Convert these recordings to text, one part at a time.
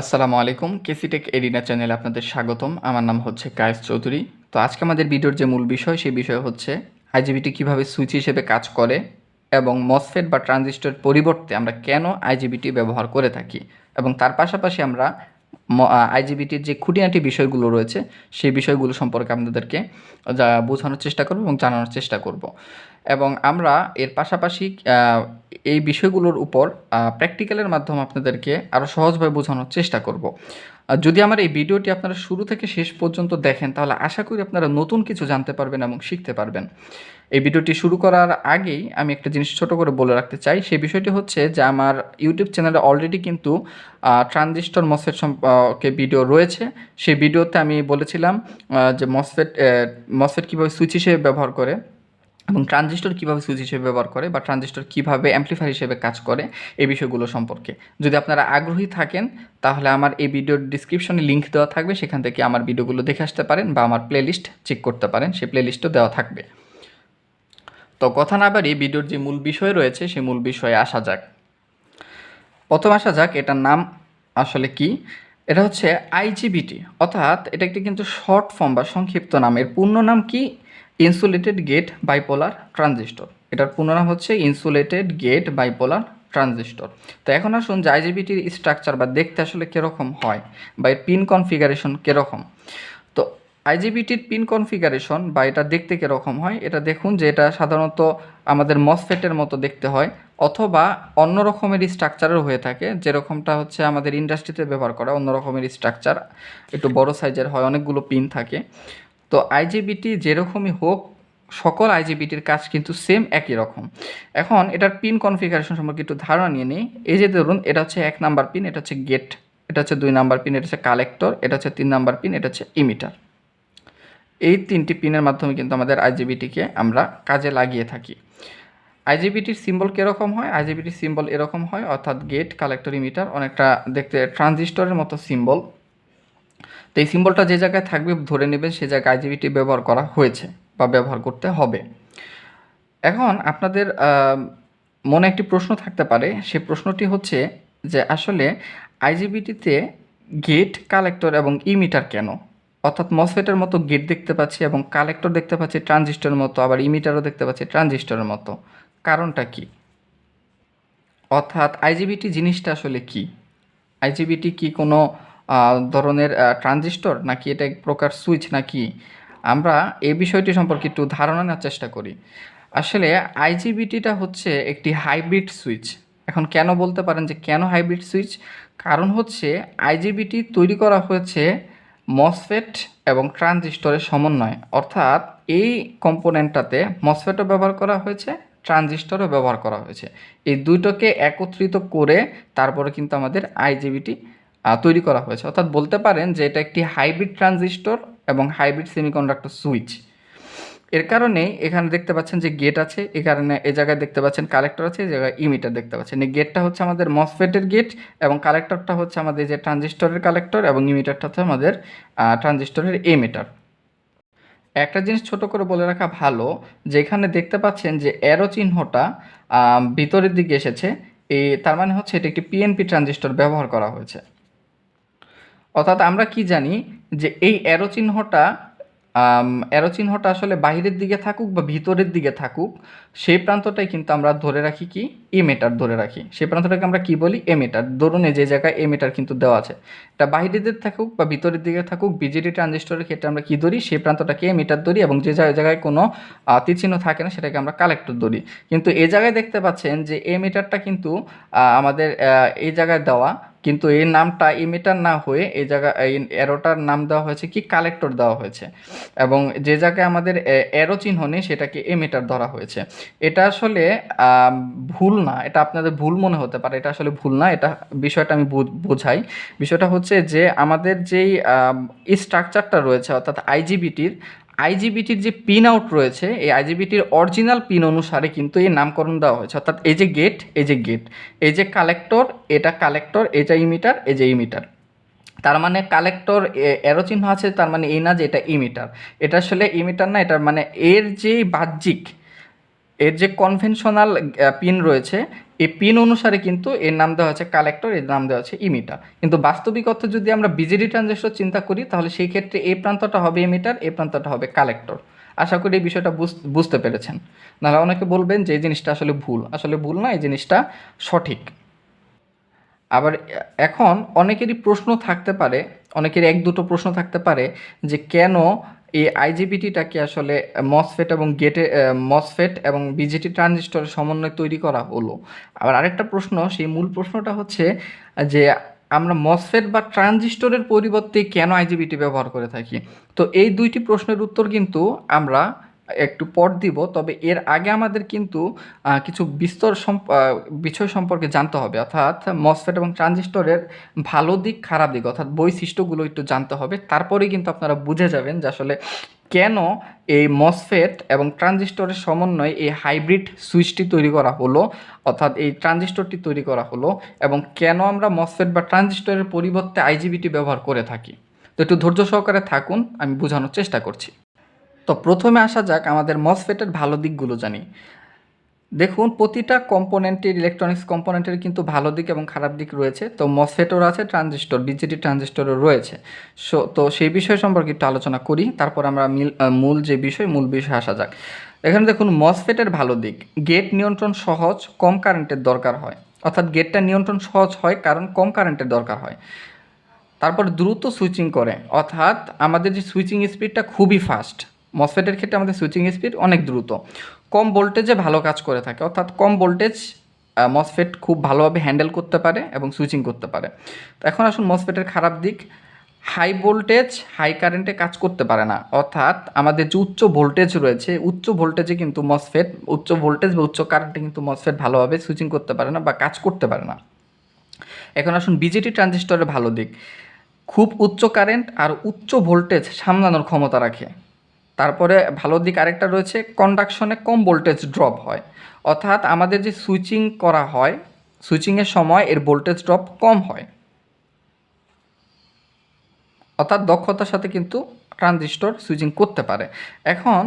আসসালামু আলাইকুম, কেসিটেক এরিনা চ্যানেলে আপনাদের স্বাগতম। আমার নাম হচ্ছে কায়েস চৌধুরী। তো আজকে আমাদের ভিডিওর যে মূল বিষয়, সেই বিষয় হচ্ছে আইজিবিটি কীভাবে সুইচ হিসেবে কাজ করে এবং মসফেট বা ট্রানজিস্টর পরিবর্তে আমরা কেন আইজিবিটি ব্যবহার করে থাকি এবং তার পাশাপাশি আমরা আইজিবিটির যে খুঁটিনাটি বিষয়গুলো রয়েছে, সেই বিষয়গুলো সম্পর্কে আপনাদেরকে যা বোঝানোর চেষ্টা করব এবং জানানোর চেষ্টা করব। এবং আমরা এর পাশাপাশি এই বিষয়গুলোর উপর প্র্যাকটিক্যালের মাধ্যমে আপনাদেরকে আরও সহজভাবে বোঝানোর চেষ্টা করব। যদি আমার এই ভিডিওটি আপনারা শুরু থেকে শেষ পর্যন্ত দেখেন, তাহলে আশা করি আপনারা নতুন কিছু জানতে পারবেন এবং শিখতে পারবেন। এই ভিডিওটি শুরু করার আগেই আমি একটা জিনিস ছোট করে বলে রাখতে চাই সেই বিষয়টি হচ্ছে যে আমার ইউটিউব চ্যানেলে অলরেডি কিন্তু ট্রানজিস্টর মসফেট সম্পর্কে ভিডিও রয়েছে। সেই ভিডিওতে আমি বলেছিলাম যে মসফেট মসফেট কীভাবে সুইচ হিসেবে ব্যবহার করে। এবং ট্রানজিস্টর কীভাবে সুইচ হিসেবে ব্যবহার করে বা ট্রানজিস্টর কীভাবে অ্যাম্পলিফায়ার হিসেবে কাজ করে, এই বিষয়গুলো সম্পর্কে। যদি আপনারা আগ্রহী থাকেন, তাহলে আমার এই ভিডিওর ডিসক্রিপশনে লিঙ্ক দেওয়া থাকবে, সেখান থেকে আমার ভিডিওগুলো দেখে আসতে পারেন বা আমার প্লেলিস্ট চেক করতে পারেন, সেই প্লেলিস্টও দেওয়া থাকবে। তো কথা না বাড়ি ভিডিওর যে মূল বিষয় রয়েছে, সেই মূল বিষয়ে আসা যাক। প্রথম আসা যাক, এটার নাম আসলে কি? এটা হচ্ছে আইজিবিটি অর্থাৎ এটা একটি কিন্তু শর্ট ফর্ম বা সংক্ষিপ্ত নাম। এর পূর্ণ নাম কি? ইনসুলেটেড গেট বাইপোলার ট্রানজিস্টর এটার নাম হচ্ছে ইনসুলেটেড গেট বাইপোলার ট্রানজিস্টর তো এখন আসুন যে আইজিবিটির স্ট্রাকচার বা দেখতে আসলে কীরকম হয় বা এর পিন কনফিগারেশন কীরকম। তো আইজিবিটির পিন কনফিগারেশন বা এটা দেখতে কীরকম হয়, এটা দেখুন যে এটা সাধারণত আমাদের মসফেটের মতো দেখতে হয়, অথবা অন্য রকমের স্ট্রাকচারও হয়ে থাকে, যেরকমটা হচ্ছে আমাদের ইন্ডাস্ট্রিতে ব্যবহার করা, অন্য রকমের স্ট্রাকচার একটু বড় সাইজের হয়, অনেকগুলো পিন থাকে। তো আইজিবিটি যেরকমই হোক, সকল আইজিবিটির কাজ কিন্তু সেম একই রকম। এখন এটার পিন কনফিগারেশন সম্পর্কে একটু ধারণা নিয়ে নিই। এই যে ধরুন, এটা হচ্ছে এক নাম্বার পিন এটা হচ্ছে গেট এটা হচ্ছে দুই নাম্বার পিন এটা হচ্ছে কালেক্টর এটা হচ্ছে তিন নাম্বার পিন এটা হচ্ছে ইমিটার এই তিনটি পিনের মাধ্যমে কিন্তু আমাদের আইজিবিটিকে আমরা কাজে লাগিয়ে থাকি। আইজিবিটির সিম্বল কীরকম হয়? আইজিবিটির সিম্বল এরকম হয়, অর্থাৎ গেট কালেক্টর ইমিটার অনেকটা দেখতে ট্রানজিস্টরের মতো সিম্বল এই সিম্বলটা যে জায়গায় থাকবে ধরে নেবেন সে জায়গায় আইজিবিটি ব্যবহার করা হয়েছে বা ব্যবহার করতে হবে। এখন আপনাদের মনে একটি প্রশ্ন থাকতে পারে। সে প্রশ্নটি হচ্ছে যে আসলে আইজিবিটিতে গেট কালেক্টর এবং ইমিটার কেন? অর্থাৎ মসফেটের মতো গেট দেখতে পাচ্ছি এবং কালেক্টর দেখতে পাচ্ছি ট্রানজিস্টরের মতো, আবার ইমিটারও দেখতে পাচ্ছি ট্রানজিস্টরের মতো। কারণটা কি? অর্থাৎ আইজিবিটি জিনিসটা আসলে কি? আইজিবিটি কি কোনো ধরনের ট্রানজিস্টর নাকি এটা এক প্রকার সুইচ নাকি? আমরা এই বিষয়টি সম্পর্কে একটু ধারণা নেওয়ার চেষ্টা করি। আসলে আইজিবিটিটা হচ্ছে একটি হাইব্রিড সুইচ। এখন কেন বলতে পারেন যে কেন হাইব্রিড সুইচ? কারণ হচ্ছে আইজিবিটি তৈরি করা হয়েছে মসফেট এবং ট্রানজিস্টরের সমন্বয়। অর্থাৎ এই কম্পোনেন্টটাতে মসফেটও ব্যবহার করা হয়েছে, ট্রানজিস্টরও ব্যবহার করা হয়েছে। এই দুটোকে একত্রিত করে তারপরে কিন্তু আমাদের আইজিবিটি তৈরি করা হয়েছে। অর্থাৎ বলতে পারেন যে এটা একটি হাইব্রিড ট্রানজিস্টর এবং হাইব্রিড সেমিকন্ডাক্টর সুইচ। এর কারণে এখানে দেখতে পাচ্ছেন যে গেট আছে এই কারণে এই জায়গায় দেখতে পাচ্ছেন কালেক্টর আছে এই জায়গায় ইমিটার দেখতে পাচ্ছেন। এই গেটটা হচ্ছে আমাদের মসফেটের গেট এবং কালেক্টরটা হচ্ছে আমাদের যে ট্রানজিস্টরের কালেক্টর এবং ইমিটারটা হচ্ছে আমাদের ট্রানজিস্টরের এমিটার। একটা জিনিস ছোট করে বলে রাখা ভালো, যে এখানে দেখতে পাচ্ছেন যে অ্যারো চিহ্নটা ভিতরের দিকে এসেছে। এ, তার মানে হচ্ছে এটি একটি পিএনপি ট্রানজিস্টর ব্যবহার করা হয়েছে। অর্থাৎ আমরা কি জানি যে এই অ্যারো চিহ্নটা অ্যারো চিহ্নটা আসলে বাইরের দিকে থাকুক বা ভিতরের দিকে থাকুক সেই প্রান্তটাই কিন্তু আমরা ধরে রাখি কি? এমিটার ধরে রাখি। সেই প্রান্তটাকে আমরা কি বলি? এমিটার ধরুন যে জায়গায় এমিটার কিন্তু দেওয়া আছে। এটা বাইরের দিকে থাকুক বা ভিতরের দিকে থাকুক বিজেডি ট্রানজিস্টরের ক্ষেত্রে আমরা কি ধরি? সেই প্রান্তটাকে এমিটার ধরি এবং যে জায়গায় কোনো আহ, তীরচিহ্ন থাকে না সেটাকে আমরা কালেক্টর ধরি। কিন্তু এই জায়গায় দেখতে পাচ্ছেন যে এমিটারটা কিন্তু আমাদের এই জায়গায় দেওয়া কিন্তু এই নামটা ইমিটার না হয়ে এই জায়গা, এই অ্যারোটার নাম দেওয়া হয়েছে কি? কালেক্টর দেওয়া হয়েছে। এবং যে জায়গায় আমাদের অ্যারো চিহ্ন নেই, সেটাকে এমিটার ধরা হয়েছে। এটা আসলে ভুল না। এটা আপনাদের ভুল মনে হতে পারে। এটা আসলে ভুল না। এটা বিষয়টা আমি বোঝাই। বিষয়টা হচ্ছে যে, আমাদের যেই স্ট্রাকচারটা রয়েছে, অর্থাৎ আইজিবিটির আইজিবিটির যে পিন আউট রয়েছে, এই আইজিবিটির অরিজিনাল পিন অনুসারে কিন্তু এই নামকরণ দেওয়া হয়েছে। অর্থাৎ এই যে গেট এই যে গেট এই যে কালেক্টর এটা কালেক্টর এটা ইমিটার এই যে ইমিটার তার মানে কালেক্টর এরো চিহ্ন আছে, তার মানে এই না যে এটা ইমিটার এটা আসলে ইমিটার না, এটার মানে এর যে বাহ্যিক, এর যে কনভেনশনাল পিন রয়েছে এই পিন অনুসারে কিন্তু এর নাম দেওয়া হচ্ছে কালেক্টর এর নাম দেওয়া হচ্ছে ইমিটার কিন্তু বাস্তবিক অর্থে যদি আমরা বিজেডি ট্রানজিস্টর চিন্তা করি, তাহলে সেই ক্ষেত্রে এই প্রান্তটা হবে ইমিটার এই প্রান্তটা হবে কালেক্টর আশা করি এই বিষয়টা বুঝ- বুঝতে পেরেছেন। নাহলে অনেকে বলবেন যে এই জিনিসটা আসলে ভুল। আসলে ভুল না, এই জিনিসটা সঠিক। আবার এখন অনেকেরই প্রশ্ন থাকতে পারে, অনেকের এক দুটো প্রশ্ন থাকতে পারে যে কেন এই আইজিবিটিটাকে আসলে মসফেট এবং গেটে মসফেট এবং বিজেটি ট্রানজিস্টরের সমন্বয় তৈরি করা হলো? আবার আরেকটা প্রশ্ন, সেই মূল প্রশ্নটা হচ্ছে যে আমরা মসফেট বা ট্রানজিস্টরের পরিবর্তে কেন আইজিবিটি ব্যবহার করে থাকি? তো এই দুইটি প্রশ্নের উত্তর কিন্তু আমরা একটু পর দিব, তবে এর আগে আমাদের কিন্তু কিছু বিস্তর বিষয় সম্পর্কে জানতে হবে। অর্থাৎ মসফেট এবং ট্রানজিস্টরের ভালো দিক, খারাপ দিক, অর্থাৎ বৈশিষ্ট্যগুলো একটু জানতে হবে। তারপরেই কিন্তু আপনারা বুঝে যাবেন যে আসলে কেন এই মসফেট এবং ট্রানজিস্টরের সমন্বয়ে এই হাইব্রিড সুইচটি তৈরি করা হলো, অর্থাৎ এই ট্রানজিস্টরটি তৈরি করা হলো এবং কেন আমরা মসফেট বা ট্রানজিস্টরের পরিবর্তে আইজিবিটি ব্যবহার করে থাকি। তো একটু ধৈর্য সহকারে থাকুন, আমি বোঝানোর চেষ্টা করছি। তো প্রথমে আসা যাক আমাদের মসফেটের ভালো দিকগুলো জানি। দেখুন, প্রতিটা কম্পোনেন্টের ইলেকট্রনিক্স কম্পোনেন্টের কিন্তু ভালো দিক এবং খারাপ দিক রয়েছে। তো মসফেটও আছে ট্রানজিস্টর বিজেটি ট্রানজিস্টরও রয়েছে। সো তো সেই বিষয় সম্পর্কে একটু আলোচনা করি, তারপর আমরা মিল মূল যে বিষয়, মূল বিষয়ে আসা যাক। এখানে দেখুন মসফেটের ভালো দিক গেট নিয়ন্ত্রণ সহজ, কম কারেন্টের দরকার হয়। অর্থাৎ গেটটা নিয়ন্ত্রণ সহজ হয়, কারণ কম কারেন্টের দরকার হয়। তারপর দ্রুত সুইচিং করে, অর্থাৎ আমাদের যে সুইচিং স্পিডটা খুবই ফাস্ট মসফেটের ক্ষেত্রে আমাদের সুইচিং স্পিড অনেক দ্রুত। কম ভোল্টেজে ভালো কাজ করে থাকে, অর্থাৎ কম ভোল্টেজ মসফেট খুব ভালোভাবে হ্যান্ডেল করতে পারে এবং সুইচিং করতে পারে। তো এখন আসুন মসফেটের খারাপ দিক। হাই ভোল্টেজ হাই কারেন্টে কাজ করতে পারে না, অর্থাৎ আমাদের যে উচ্চ ভোল্টেজ রয়েছে, উচ্চ ভোল্টেজে কিন্তু মসফেট উচ্চ ভোল্টেজ বা উচ্চ কারেন্টে কিন্তু মসফেট ভালোভাবে সুইচিং করতে পারে না বা কাজ করতে পারে না। এখন আসুন বিজেটি ট্রানজিস্টরের ভালো দিক। খুব উচ্চ কারেন্ট আর উচ্চ ভোল্টেজ সামলানোর ক্ষমতা রাখে। তারপরে ভালো দিক আরেকটা রয়েছে কন্ডাকশনে কম ভোল্টেজ ড্রপ হয়। অর্থাৎ আমাদের যে সুইচিং করা হয় সুইচিংয়ের সময় এর ভোল্টেজ ড্রপ কম হয়। অর্থাৎ দক্ষতার সাথে কিন্তু ট্রানজিস্টর সুইচিং করতে পারে। এখন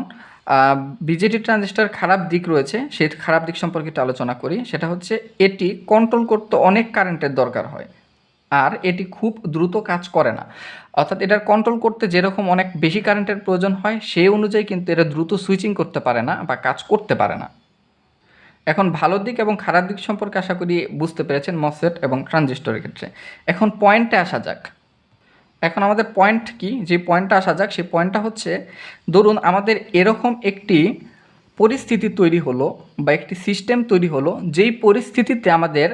বিজেটি ট্রানজিস্টর খারাপ দিক রয়েছে, সেই খারাপ দিক সম্পর্কে আলোচনা করি। সেটা হচ্ছে, এটি কন্ট্রোল করতে অনেক কারেন্টের দরকার হয়। আর এটি খুব দ্রুত কাজ করে না। অর্থাৎ এটার কন্ট্রোল করতে যেরকম অনেক বেশি কারেন্টের প্রয়োজন হয়, সেই অনুযায়ী কিন্তু এটা দ্রুত সুইচিং করতে পারে না বা কাজ করতে পারে না। এখন ভালো দিক এবং খারাপ দিক সম্পর্কে আশা করি বুঝতে পেরেছেন মসফেট এবং ট্রানজিস্টরের ক্ষেত্রে। এখন পয়েন্টে আসা যাক। এখন আমাদের পয়েন্ট কি? যে পয়েন্টটা আসা যাক, সেই পয়েন্টটা হচ্ছে, ধরুন আমাদের এরকম একটি পরিস্থিতি তৈরি হলো বা একটি সিস্টেম তৈরি হলো, যেই পরিস্থিতিতে আমাদের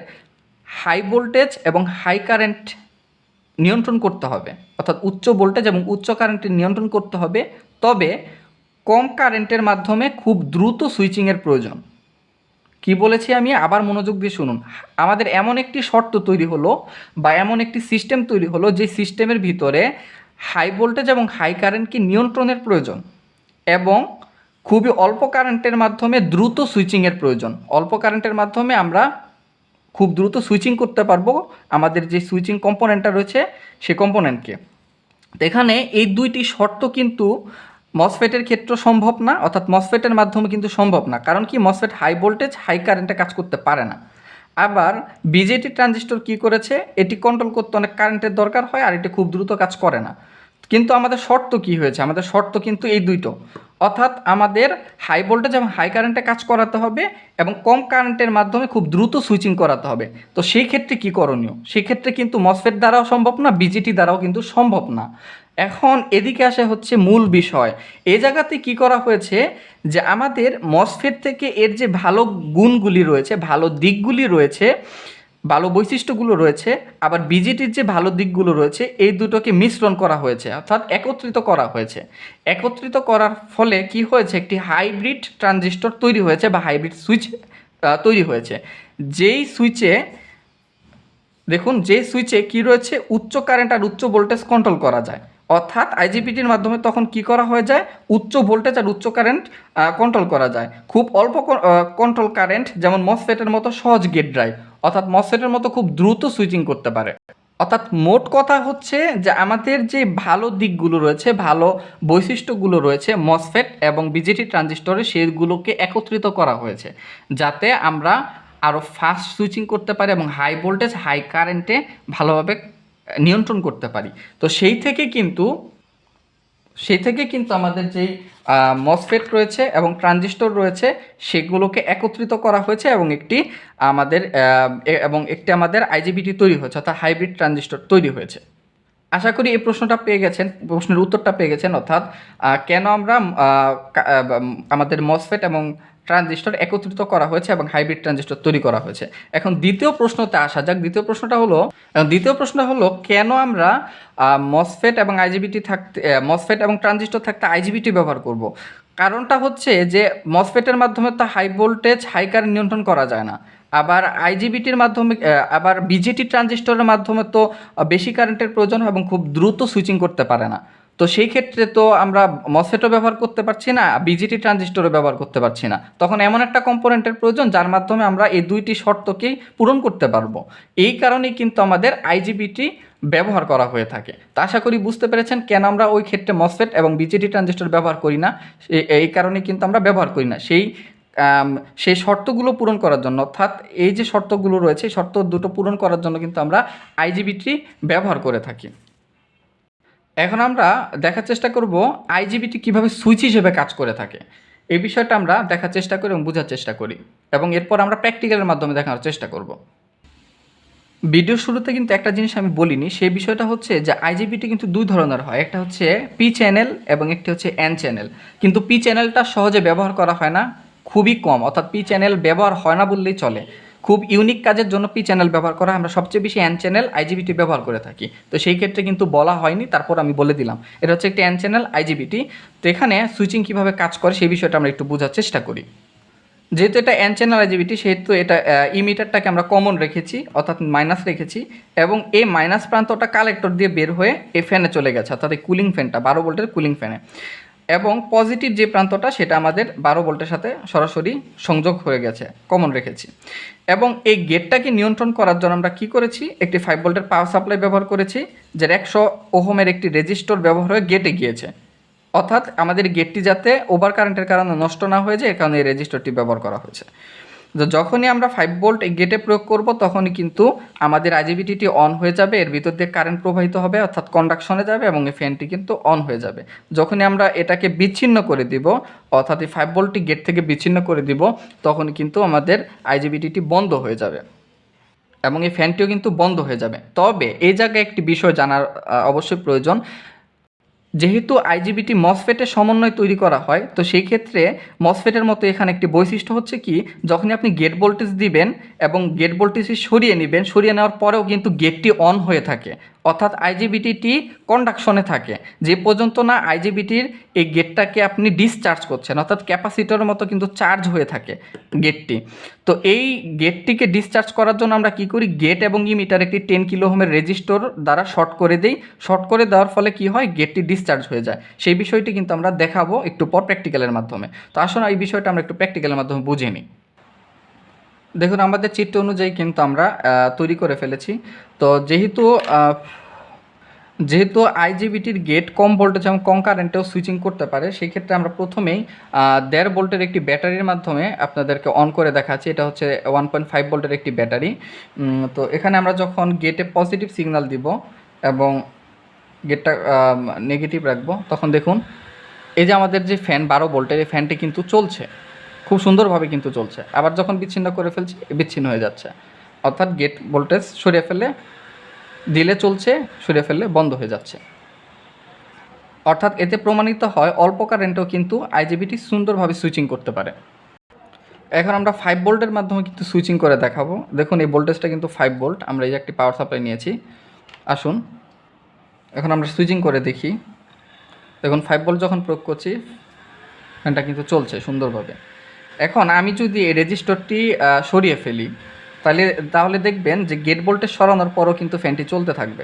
হাই ভোল্টেজ এবং হাই কারেন্ট নিয়ন্ত্রণ করতে হবে। অর্থাৎ উচ্চ ভোল্টেজ এবং উচ্চ কারেন্টের নিয়ন্ত্রণ করতে হবে। তবে কম কারেন্টের মাধ্যমে খুব দ্রুত সুইচিংয়ের প্রয়োজন। কি বলেছি আমি? আবার মনোযোগ দিয়ে শুনুন। আমাদের এমন একটি শর্ত তৈরি হলো বা এমন একটি সিস্টেম তৈরি হলো যে সিস্টেমের ভিতরে হাই ভোল্টেজ এবং হাই কারেন্টকে নিয়ন্ত্রণের প্রয়োজন এবং খুবই অল্প কারেন্টের মাধ্যমে দ্রুত সুইচিংয়ের প্রয়োজন। অল্প কারেন্টের মাধ্যমে আমরা খুব দ্রুত সুইচিং করতে পারব আমাদের যে সুইচিং কম্পোনেন্টটা রয়েছে সে কম্পোনেন্টকে তো এখানে এই দুইটি শর্ত কিন্তু মসফেটের ক্ষেত্রে সম্ভব না, অর্থাৎ মসফেটের মাধ্যমে কিন্তু সম্ভব না। কারণ কি মসফেট হাই ভোল্টেজ হাই কারেন্টে কাজ করতে পারে না। আবার বিজেটি ট্রানজিস্টর কি করেছে? এটি কন্ট্রোল করতে অনেক কারেন্টের দরকার হয় আর এটি খুব দ্রুত কাজ করে না। কিন্তু আমাদের শর্ত কি হয়েছে? আমাদের শর্ত কিন্তু এই দুইটো। অর্থাৎ আমাদের হাই ভোল্টেজ এবং হাই কারেন্টে কাজ করাতে হবে এবং কম কারেন্টের মাধ্যমে খুব দ্রুত সুইচিং করাতে হবে। তো সেই ক্ষেত্রে কি করণীয়? সেই ক্ষেত্রে কিন্তু মসফেট দ্বারাও সম্ভব না বিজিটি দ্বারাও কিন্তু সম্ভব না। এখন এদিকে আসে হচ্ছে মূল বিষয়। এ জায়গাতে কি করা হয়েছে যে আমাদের মসফেট থেকে এর যে ভালো গুণগুলি রয়েছে, ভালো দিকগুলি রয়েছে ভালো বৈশিষ্ট্যগুলো রয়েছে, আবার বিজেটির যে ভালো দিকগুলো রয়েছে, এই দুটোকে মিশ্রণ করা হয়েছে, অর্থাৎ একত্রিত করা হয়েছে। একত্রিত করার ফলে কি হয়েছে? একটি হাইব্রিড ট্রানজিস্টর তৈরি হয়েছে বা হাইব্রিড সুইচ তৈরি হয়েছে। যেই সুইচে, দেখুন যে সুইচে কি রয়েছে? উচ্চ কারেন্ট আর উচ্চ ভোল্টেজ কন্ট্রোল করা যায়। অর্থাৎ আইজিপিটির মাধ্যমে তখন কি করা হয়ে যায়? উচ্চ ভোল্টেজ আর উচ্চ কারেন্ট কন্ট্রোল করা যায়। খুব অল্প কন্ট্রোল কারেন্ট যেমন মসফেটের মতো সহজ গেট ড্রাইভ অর্থাৎ মসফেটের মতো খুব দ্রুত সুইচিং করতে পারে। অর্থাৎ মোট কথা হচ্ছে যে আমাদের যে ভালো দিকগুলো রয়েছে, ভালো বৈশিষ্ট্যগুলো রয়েছে মসফেট এবং বিজেটি ট্রানজিস্টরে সেগুলোকে একত্রিত করা হয়েছে। যাতে আমরা আরও ফাস্ট সুইচিং করতে পারি এবং হাই ভোল্টেজ হাই কারেন্টে ভালোভাবে নিয়ন্ত্রণ করতে পারি। তো সেই থেকে কিন্তু সেই থেকে কিন্তু আমাদের যেই মসফেট রয়েছে এবং ট্রানজিস্টর রয়েছে, সেগুলোকে একত্রিত করা হয়েছে এবং একটি আমাদের এবং একটি আমাদের আইজিবিটি তৈরি হয়েছে, অর্থাৎ হাইব্রিড ট্রানজিস্টর তৈরি হয়েছে। আশা করি এই প্রশ্নটা পেয়ে গেছেন, প্রশ্নের উত্তরটা পেয়ে গেছেন, অর্থাৎ কেন আমরা আমাদের মসফেট এবং ট্রানজিস্টর একত্রিত করা হয়েছে এবং হাইব্রিড ট্রানজিস্টর তৈরি করা হয়েছে। এখন দ্বিতীয় প্রশ্নতে আসা যাক। দ্বিতীয় প্রশ্নটা হলো দ্বিতীয় প্রশ্ন হলো, কেন আমরা মসফেট এবং আইজিবিটি থাকতে মসফেট এবং ট্রানজিস্টর থাকতে আইজিবিটি ব্যবহার করব? কারণটা হচ্ছে যে মসফেটের মাধ্যমে তো হাই ভোল্টেজ হাই কারেন্ট নিয়ন্ত্রণ করা যায় না। আবার আইজিবিটির মাধ্যমে আবার বিজেটি ট্রানজিস্টরের মাধ্যমে তো বেশি কারেন্টের প্রয়োজন হয় এবং খুব দ্রুত সুইচিং করতে পারে না। তো সেই ক্ষেত্রে তো আমরা মসফেটও ব্যবহার করতে পারছি না বিজিটি ট্রানজিস্টরও ব্যবহার করতে পারছি না। তখন এমন একটা কম্পোনেন্টের প্রয়োজন যার মাধ্যমে আমরা এই দুইটি শর্তকেই পূরণ করতে পারব। এই কারণেই কিন্তু আমাদের আইজিবিটি ব্যবহার করা হয়ে থাকে। তা আশা করি বুঝতে পেরেছেন কেন আমরা ওই ক্ষেত্রে মসফেট এবং বিজেটি ট্রানজিস্টর ব্যবহার করি না। এই কারণে কিন্তু আমরা ব্যবহার করি না। সেই সেই শর্তগুলো পূরণ করার জন্য, অর্থাৎ এই যে শর্তগুলো রয়েছে শর্ত দুটো পূরণ করার জন্য কিন্তু আমরা আইজিবিটি ব্যবহার করে থাকি। এখন আমরা দেখার চেষ্টা করব আইজিবিটি কীভাবে সুইচ হিসেবে কাজ করে থাকে। এই বিষয়টা আমরা দেখার চেষ্টা করি এবং বোঝার চেষ্টা করি। এবং এরপর আমরা প্র্যাকটিক্যালের মাধ্যমে দেখানোর চেষ্টা করব। ভিডিও শুরুতে কিন্তু একটা জিনিস আমি বলিনি, সেই বিষয়টা হচ্ছে যে আইজিবিটি কিন্তু দুই ধরনের হয়। একটা হচ্ছে পি চ্যানেল এবং একটি হচ্ছে এন চ্যানেল। কিন্তু পি চ্যানেলটা সহজে ব্যবহার করা হয় না, খুবই কম। অর্থাৎ পি চ্যানেল ব্যবহার হয় না বললেই চলে। খুব ইউনিক কাজের জন্য পি চ্যানেল ব্যবহার করা আমরা সবচেয়ে বেশি এন চ্যানেল আইজিবিটি ব্যবহার করে থাকি। তো সেই ক্ষেত্রে কিন্তু বলা হয়নি, তারপর আমি বলে দিলাম। এটা হচ্ছে একটি অ্যান চ্যানেল আইজিবিটি তো এখানে সুইচিং কীভাবে কাজ করে সেই বিষয়টা আমরা একটু বোঝার চেষ্টা করি। যেহেতু এটা অ্যান চ্যানেল আইজিবিটি সেহেতু এটা ইমিটারটাকে আমরা কমন রেখেছি, অর্থাৎ মাইনাস রেখেছি, এবং এই মাইনাস প্রান্তটা কালেক্টর দিয়ে বের হয়ে এই ফ্যানে চলে গেছে, অর্থাৎ এই কুলিং ফ্যানটা বারো ভোল্টের কুলিং ফ্যানে এবং পজিটিভ যে প্রান্তটা, সেটা আমাদের বারো ভোল্টের সাথে সরাসরি সংযোগ হয়ে গেছে কমন রেখেছি। এবং এই গেটটাকে নিয়ন্ত্রণ করার জন্য আমরা কি করেছি? একটি ফাইভ ভোল্টের পাওয়ার সাপ্লাই ব্যবহার করেছি, যার একশো ওহোমের একটি রেজিস্টর ব্যবহার হয়ে গেটে গিয়েছে। অর্থাৎ আমাদের গেটটি যাতে ওভার কারেন্টের কারণে নষ্ট না হয়ে যায় এর কারণে এই রেজিস্টরটি ব্যবহার করা হয়েছে। যখনই আমরা ফাইভ ভোল্ট এই গেটে প্রয়োগ করব, তখনই কিন্তু আমাদের আইজিবিটিটি অন হয়ে যাবে। এর ভিতর দিয়ে কারেন্ট প্রবাহিত হবে, অর্থাৎ কন্ডাকশনে যাবে এবং এই ফ্যানটি কিন্তু অন হয়ে যাবে। যখনই আমরা এটাকে বিচ্ছিন্ন করে দিব, অর্থাৎ এই ফাইভ ভোল্টটি গেট থেকে বিচ্ছিন্ন করে দিব, তখনই কিন্তু আমাদের আইজিবিটিটি বন্ধ হয়ে যাবে এবং এই ফ্যানটিও কিন্তু বন্ধ হয়ে যাবে। তবে এই জায়গায় একটি বিষয় জানার অবশ্যই প্রয়োজন। যেহেতু আইজিবিটি মসফেটের সমন্বয় তৈরি করা হয়, তো সেই ক্ষেত্রে মসফেটের মতো এখানে একটি বৈশিষ্ট্য হচ্ছে কি, যখনই আপনি গেট ভোল্টেজ দিবেন এবং গেট ভোল্টেজটি সরিয়ে নেবেন, সরিয়ে নেওয়ার পরেও কিন্তু গেটটি অন হয়ে থাকে। অর্থাৎ আইজিবিটিটি কন্ডাকশনে থাকে। যে পর্যন্ত না আইজিবিটির এই গেটটাকে আপনি ডিসচার্জ করছেন, অর্থাৎ ক্যাপাসিটরের মতো কিন্তু চার্জ হয়ে থাকে গেটটি তো এই গেটটিকে ডিসচার্জ করার জন্য আমরা কি করি? গেট এবং ইমিটার একটি টেন কিলোহোমের রেজিস্টর দ্বারা শর্ট করে দিই। শর্ট করে দেওয়ার ফলে কি হয়? গেটটি ডিসচার্জ হয়ে যায়। সেই বিষয়টি কিন্তু আমরা দেখাবো একটু পর প্র্যাকটিক্যালের মাধ্যমে। তো আসুন এই বিষয়টা আমরা একটু প্র্যাকটিক্যালের মাধ্যমে বুঝে নিই। দেখুন, আমাদের চিত্র অনুযায়ী কিন্তু আমরা তৈরি করে ফেলেছি। তো যেহেতু যেহেতু আইজিবিটির গেট কম ভোল্টেজ এবং কম কারেন্টেও সুইচিং করতে পারে, সেই ক্ষেত্রে আমরা প্রথমেই দেড় ভোল্টের একটি ব্যাটারির মাধ্যমে আপনাদেরকে অন করে দেখাচ্ছি। এটা হচ্ছে ওয়ান পয়েন্ট ফাইভ ভোল্টের একটি ব্যাটারি। তো এখানে আমরা যখন গেটে পজিটিভ সিগন্যাল দিব এবং গেটটা নেগেটিভ রাখব, তখন দেখুন, এই যে আমাদের যে ফ্যান বারো ভোল্টের এই ফ্যানটি কিন্তু চলছে। খুব সুন্দরভাবে কিন্তু চলছে। আবার যখন বিচ্ছিন্ন করে ফেলছি, বিচ্ছিন্ন হয়ে যাচ্ছে। অর্থাৎ গেট ভোল্টেজ সরিয়ে ফেলে দিলে চলছে, সরিয়ে ফেললে বন্ধ হয়ে যাচ্ছে। অর্থাৎ এতে প্রমাণিত হয়, অল্প কারেন্টেও কিন্তু আইজিবিটি সুন্দরভাবে সুইচিং করতে পারে। এখন আমরা ফাইভ ভোল্টের মাধ্যমে কিন্তু সুইচিং করে দেখাবো। দেখুন, এই ভোল্টেজটা কিন্তু ফাইভ ভোল্ট আমরা এই একটি পাওয়ার সাপ্লাই নিয়েছি। আসুন। এখন আমরা সুইচিং করে দেখি। দেখুন ফাইভ ভোল্ট যখন প্রয়োগ করছি ফ্যানটা কিন্তু চলছে সুন্দরভাবে। এখন আমি যদি এই রেজিস্টরটি সরিয়ে ফেলি, তাহলে তাহলে দেখবেন যে গেট ভোল্টেজ সরানোর পরও কিন্তু ফ্যানটি চলতে থাকবে।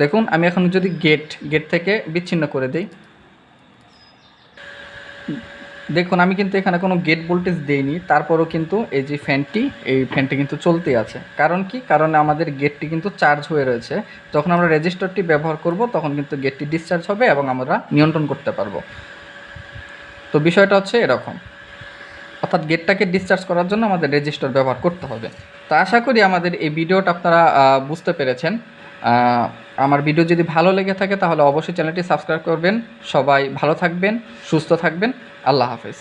দেখুন, আমি এখন যদি গেট গেট থেকে বিচ্ছিন্ন করে দিই। দেখুন, আমি কিন্তু এখানে কোনো গেট ভোল্টেজ দেইনি, তারপরও কিন্তু এই যে ফ্যানটি এই ফ্যানটি কিন্তু চলতেই আছে। কারণ কি? কারণ আমাদের গেটটি কিন্তু চার্জ হয়ে রয়েছে। যখন আমরা রেজিস্টারটি ব্যবহার করব, তখন কিন্তু গেটটি ডিসচার্জ হবে এবং আমরা নিয়ন্ত্রণ করতে পারব। তো বিষয়টা হচ্ছে এরকম। অর্থাৎ গেটটাকে ডিসচার্জ করার জন্য আমাদের রেজিস্টার ব্যবহার করতে হবে। তো আশা করি আমাদের এই ভিডিওটা আপনারা বুঝতে পেরেছেন। আমার ভিডিও যদি ভালো লেগে থাকে তাহলে অবশ্যই চ্যানেলটি সাবস্ক্রাইব করবেন। সবাই ভালো থাকবেন, সুস্থ থাকবেন। আল্লাহ হাফেজ।